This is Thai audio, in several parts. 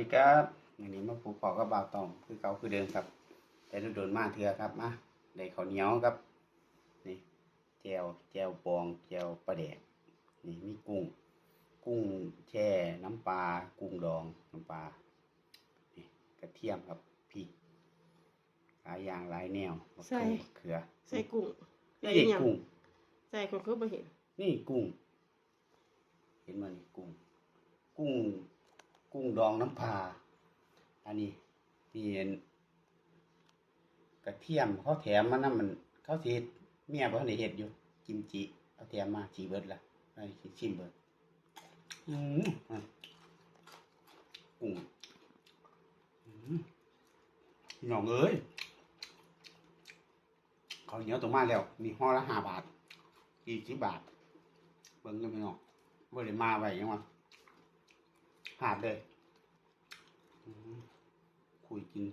ดีครับวันนี้มาปลูกปอกกับบ่าวตอมคือเก่าคือเดิมครับ แต่โดนๆมาเถื่อครับมาได้ข้าวเหนียวครับ นี่แจวแจวปองแจวปลาแดกนี่มีกุ้ง กุ้งแช่น้ำปลากุ้งดองน้ำปลานี่กระเทียมครับพริกหลายอย่างหลายแนวมะใส่ เขือมะเขือใส่กุ้งนี่ใส่หยังกุ้ง ใส่ก็คือบ่เห็นนี่กุ้ง เห็นมันนี่กุ้ง กุ้ง กุ้งดองน้ำปลาอันนี้ที่เห็นกระเทียมเขาแถมมานั่นมัน เขาสิเฮ็ดเมียบ่ทันได้เฮ็ดอยู่กิมจิเอาแถมมาจีเบิดละไอ้ชิมเบิดอืมกุ้งอืมพี่องเอ้ยข้าเหนียวตัวมาแล้วนี่ห่อละห้าบาทกี่สิบบาท เบิ่งกันพี่น้องบ่ได้มาไว้ยังวะ หาดเลยคุยกิน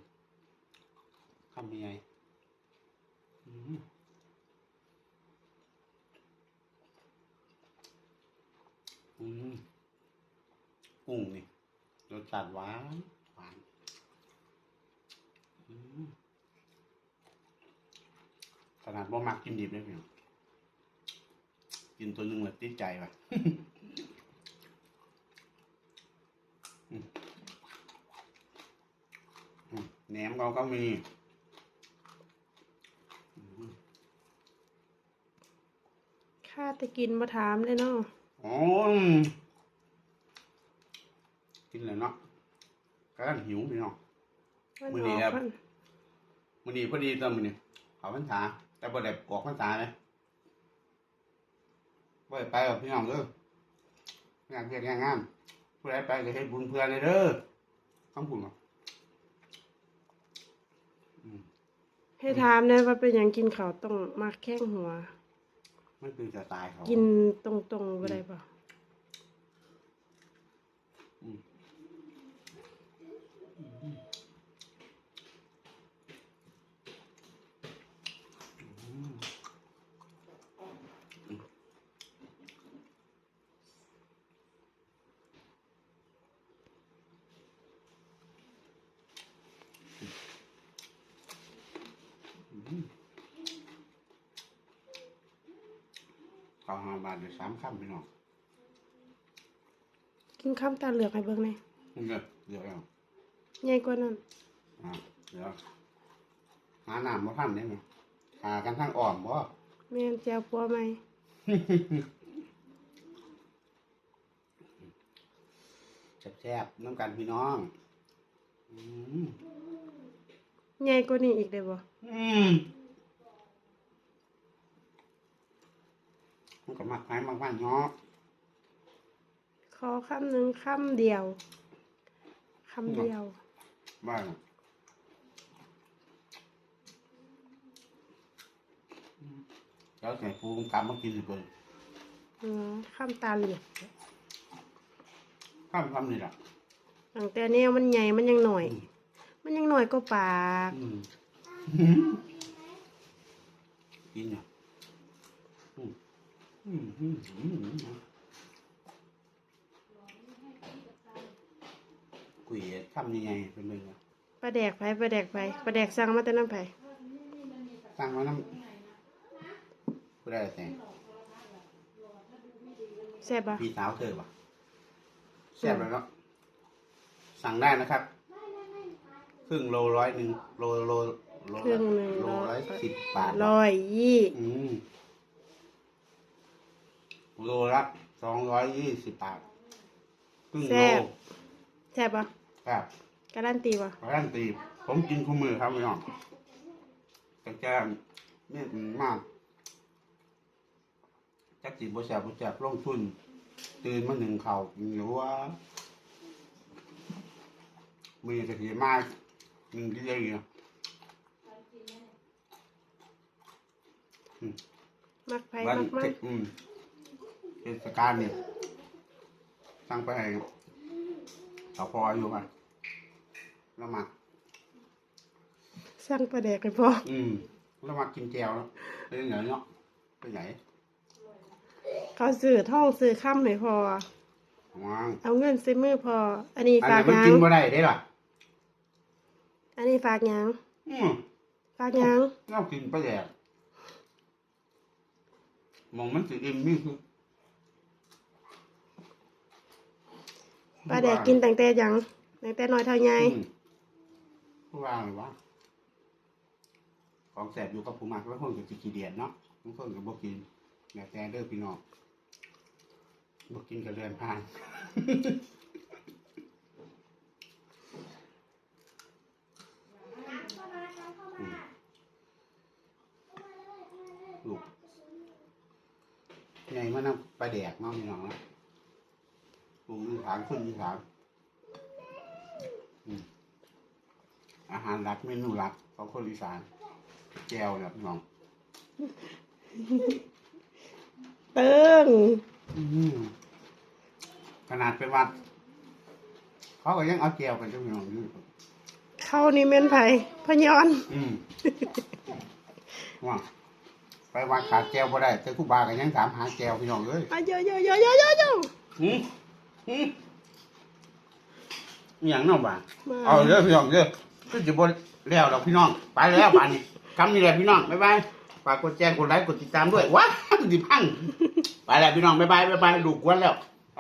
คำยังไงอืมอืมกุ้งนี่รสชาติหวานหวานขนาดบ่มักกินดิบเลยพี่น้องกินตัวหนึ่งแบบติดใจว่ะ อืมอืม แหนมเขาก็มีอืมข้าแต่กินบ่ถามเลยเนาะอ๋อกินเลยเนาะกำลังหิวพี่น้องมันมื้ออนี้อกครับมันวันนี้พอดีตอนมื้อนี้เขาพรรษาแต่บ่ได้ออกพรรษาเลยบ่ได้ไปกับพี่น้องเด้องานเฮ็ดงานงานผู้ใดไปก็เฮ็ดบุญเพื่อนเลยเด้อคำพูดเนาะอื ให้ถามนะว่าเป็นหยังกินข้าวต้องมักแข้งหัว มันคือจะตายเขากินตรงๆบ่ได้ป่ะ อืมอืมอืม ข้าวหาบาทเดี๋ยวสามคำพี่น้องกินข้ามตาเหลือกให้เบิ่งหน่อยเดี๋ยวเดี๋ยวเอาใหญ่กว่านั้นอ่าเดี๋ยวหาน้ำมาพันได้ไหมหากันทั้งอ่อมบ่ แม่นแจวปัวไหมแซ่บๆน้ำกันพี่น้องอืมใหญ่กว่านี้อีกได้บ่อืม มันก็มักไม้มักบ้านเนาะขอคำหนึงคำเดียวคำเดียว บ้านแล้วใส่ปูกำมากินสิเบิ่งอ๋อคำตาเหลือกข้ามคำนี่ล่ะตั้งแต่แนวมันใหญ่มันยังหน่อยอืมมันยังหน่อยก็ปากอืมกินเนี่ยอืมอืมอืมอืมอืม กุยทำยังไงเป็นเลยนะปลาแดกไผปลาแดกไผปลาแดกสั่งมาแต่น้ำไผตั้งไว้น้ำกูได้แต่แซ่บบ่พี่สาวเธอปะแซ่บแล้วเนาะสั่งได้นะครับครึ่งโลร้อยหนึ่งโลโลโลครึ่งหนึ่งโลร้อยสิบบาทร้อยยี่ โลละสองร้อยยี่สิบบาทครึ่งโลแซ่บแซ่บบ่ครับการันตีบ่ร้านตี ผมกินคู่มือครับพี่น้องแต่แกไม่มากจักจีบแสบบ่แสบลงทุน ตื่นมาหนึ่งเขากินหรือว่ามีกระเทียมมากหนึ่งกิโลอยู่มักไผวันมักมันอืม เทศกาลนี่สั่งไปให้เขาพออยู่มันแล้วมาสั่งปลาแดกให้พออืมแล้วมากินแจวแล้วไปไหนเนาะไปไหนเขาซื้อท่องซื้อค่ำให้พอว้าวเอาเงินใส่มือพอ อันนี้อันฝากนี้มันหยักิงนบ่ได้เด้ล่ะ อันนี้ฝากหยังอืมฝากหยังเรากินไปแดกมองมันสิอิ่มนี่คือ ปลาแดกกินตั้งแต่หยังตั้งแต่น้อยเท่าใหญ่อืมผู้ว่าหรือว่าของแสบอยู่กับผู้มากแล้วคนก็สิขี้เดียดเนาะบางคนก็บ่กินแม่แต่เด้อพี่น้องบ่กินก็เรือนผ่าน อืมลูกไงมันนำปลาแดกเนาะพี่น้องเนาะ ปรุงอีสานขึ้นอีสานอืมอาหารหลักเมนูหลักของคนอีสานแก้วเนี่ยพี่น้องเติ้งอื้อหือขนาดไปวัด เขาก็ยังเอาแก้วกันจ้าพี่น้องอยู่เข้านี่แม่นไผพะยอนอืมว่าไปวัดขาดแก้วบ่ได้แต่ครูบาก็ยังถามหาแก้วพี่น้องเลยอะเยอะเยอะเยอะเยอะเยอะเย อะหืมหืมอหย่างเน้องบ้ามาเอาเด้อพี่น้องเด้อคือจะบ่แล้วดอกพี่น้อง ไปแล้วป่านนี้คำนี้แหละพี่น้อง บ๊ายบาย ฝากกดแจ้งกดไลค์กดติดตามด้วยว้าดิพัง ไปแล้วพี่น้อง บ๊ายบายบ๊ายบายดูกวนแล้ว ไป